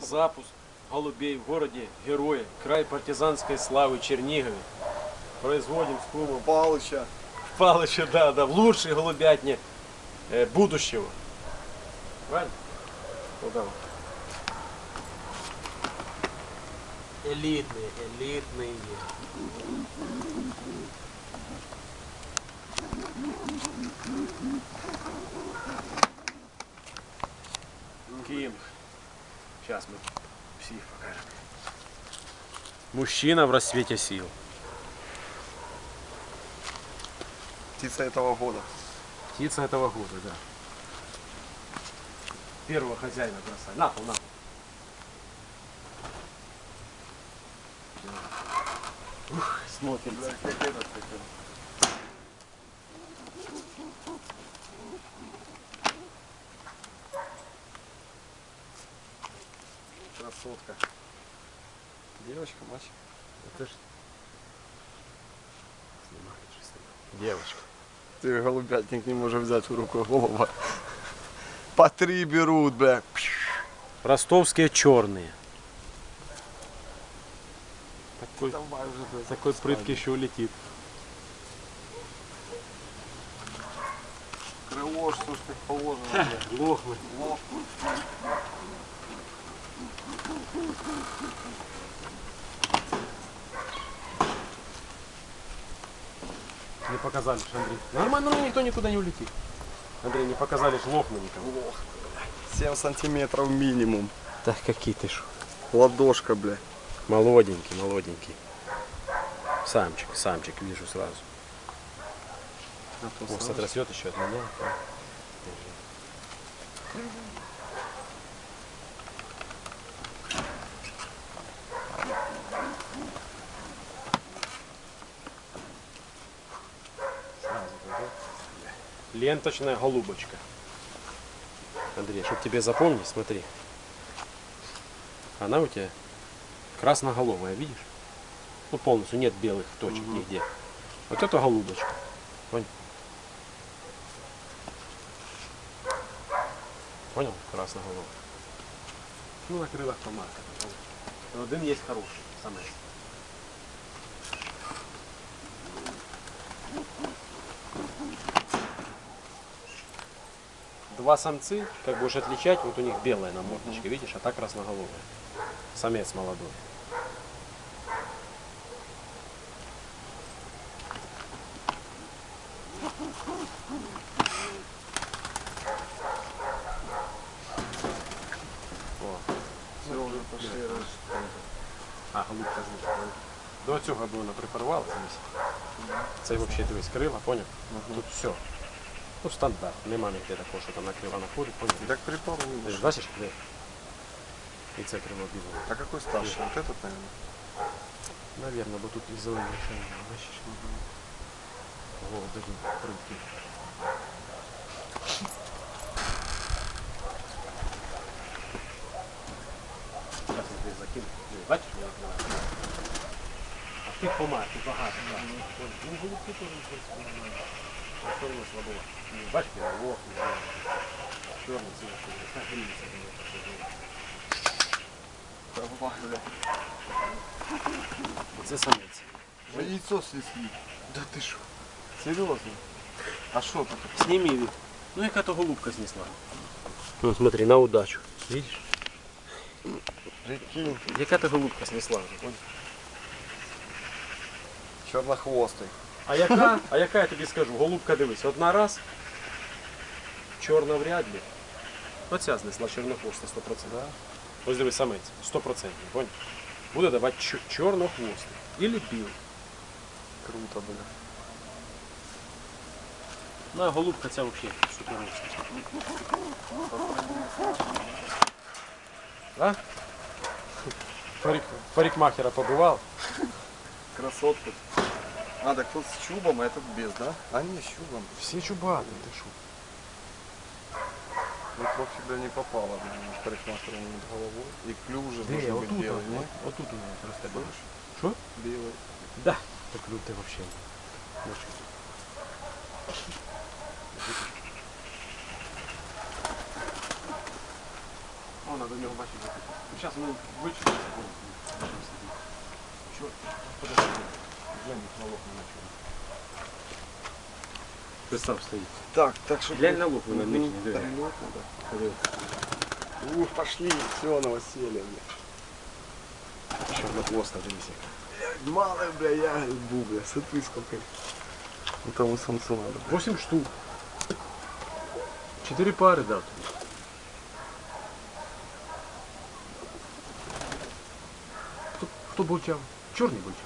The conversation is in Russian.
запуск голубей в городе Герои, край партизанской славы Чернигове. Производим с кумом Палыча. Палыча, да, да, в лучшей голубятне э, будущего. Правильно? Ну давай. Элитные, элитные. Кинг. Сейчас мы всех покажем. Мужчина в рассвете сил. Птица этого года. Птица этого года, да. Первого хозяина бросай. На пол, на пол. Ух, смотрится. как этот, как он. Красотка. Девочка, мальчик. Это ж... Девочка. Ты голубятник не можешь взять в руку голуба. По три берут, бля. Ростовские черные. Такой, Давай уже, бля. такой прытки еще улетит. Крыло, что ж так положено, бля. Лохмы. Лох. Не показали Андрей. Нормально, ну никто никуда не улетит. Андрей, не показали ж лохмы никому. Лох. 7 сантиметров минимум. Так какие ты ж. Ладошка, бля. Молоденький, молоденький. Самчик, самчик вижу сразу. Хвост отрастет еще от меня. Ленточная голубочка. Андрей, чтобы тебе запомнить, смотри. Она у тебя красноголовая, видишь? Ну полностью нет белых точек нигде. Вот это голубочка. Понял? Понял? Красноголовая. Ну на крылах помарка. Но один есть хороший, самец. Два самцы, как будешь отличать, вот у них белая на мордочке, видишь, а так красноголовая. Самец молодой. А, голубка знизу. До цього би вона припарувалася десь. Це взагалі дивись, крила, поняв? Тут все. Ну стандарт, нема ніде такого, що там на крила находить, поняв? Так при пару не Ти ж будешь. бачиш, де? І це крило біле. А какой старший? Вот этот, наверное. Наверно, бо тут і зелені шаги, бачиш? О, такі притки. Зараз я тобі закину. Диви, Бачиш, як вона? А тих помар, тут багато. так. Ну, голубки теж не повторила слабова. Бачите, лох, чорний зверху, Це самець. Яйцо слізли. Да ти що? Серйозно? А що тут? Сними від. Ну яка то голубка снесла. Ну смотри, на удачу. Видиш? Прикинь. Яка то голубка снесла. Чорнохвостий. А яка, а яка я тобі скажу, голубка дивись, одна раз, чорна вряд ли. Оця знесла чорнохвоста 100%. Да? Ось дивись, самець, 100%, понял? Буде давати чор- чорнохвостий. Ілі білий. Круто, бля. Ну, а голубка ця взагалі суперовська. А? Парик, парикмахера побывал? Красотка. А, так тут с чубом, а этот без, да? А не, с чубом. Все чубаты, ты шо? Ну, бля, не попало, бля, может, парикмахеру над головой. И клюжи Де, должен быть отут, белый, не? от, отут у росте, Будешь? бачиш? Що? Белый. Да. Так люди вообще. Бачиш. Вона до нього бачить. Зараз вони вичують. Чорт, подожди Глянь, волок на чорт. Представ стоїть. Так, так что... Глянь на лук, вона Мгм, нижній, так, диви. ну, да. Подивись. Ух, пошли, все, новоселье, бля. Чорноплоска, дивися. Мало, бля, я грибу, бля, смотри сколько. Ну тому самцу надо. 8 штук. Чотири пари дав тобі. Хто, хто бочав? Чорний бочав.